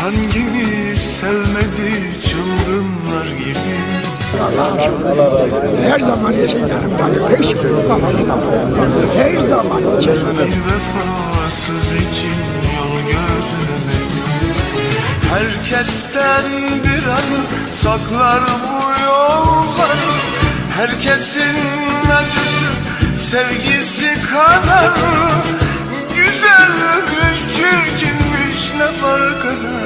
Hangimiz sevmedi çılgınlar gibi? Her zaman için yanımdayım. Hiç Her zaman için. Bir vefasız için yol gözlemedim Herkesten bir anı saklar bu yollar Herkesin acısı sevgisi kadar Güzelmiş çirkinmiş ne fark eder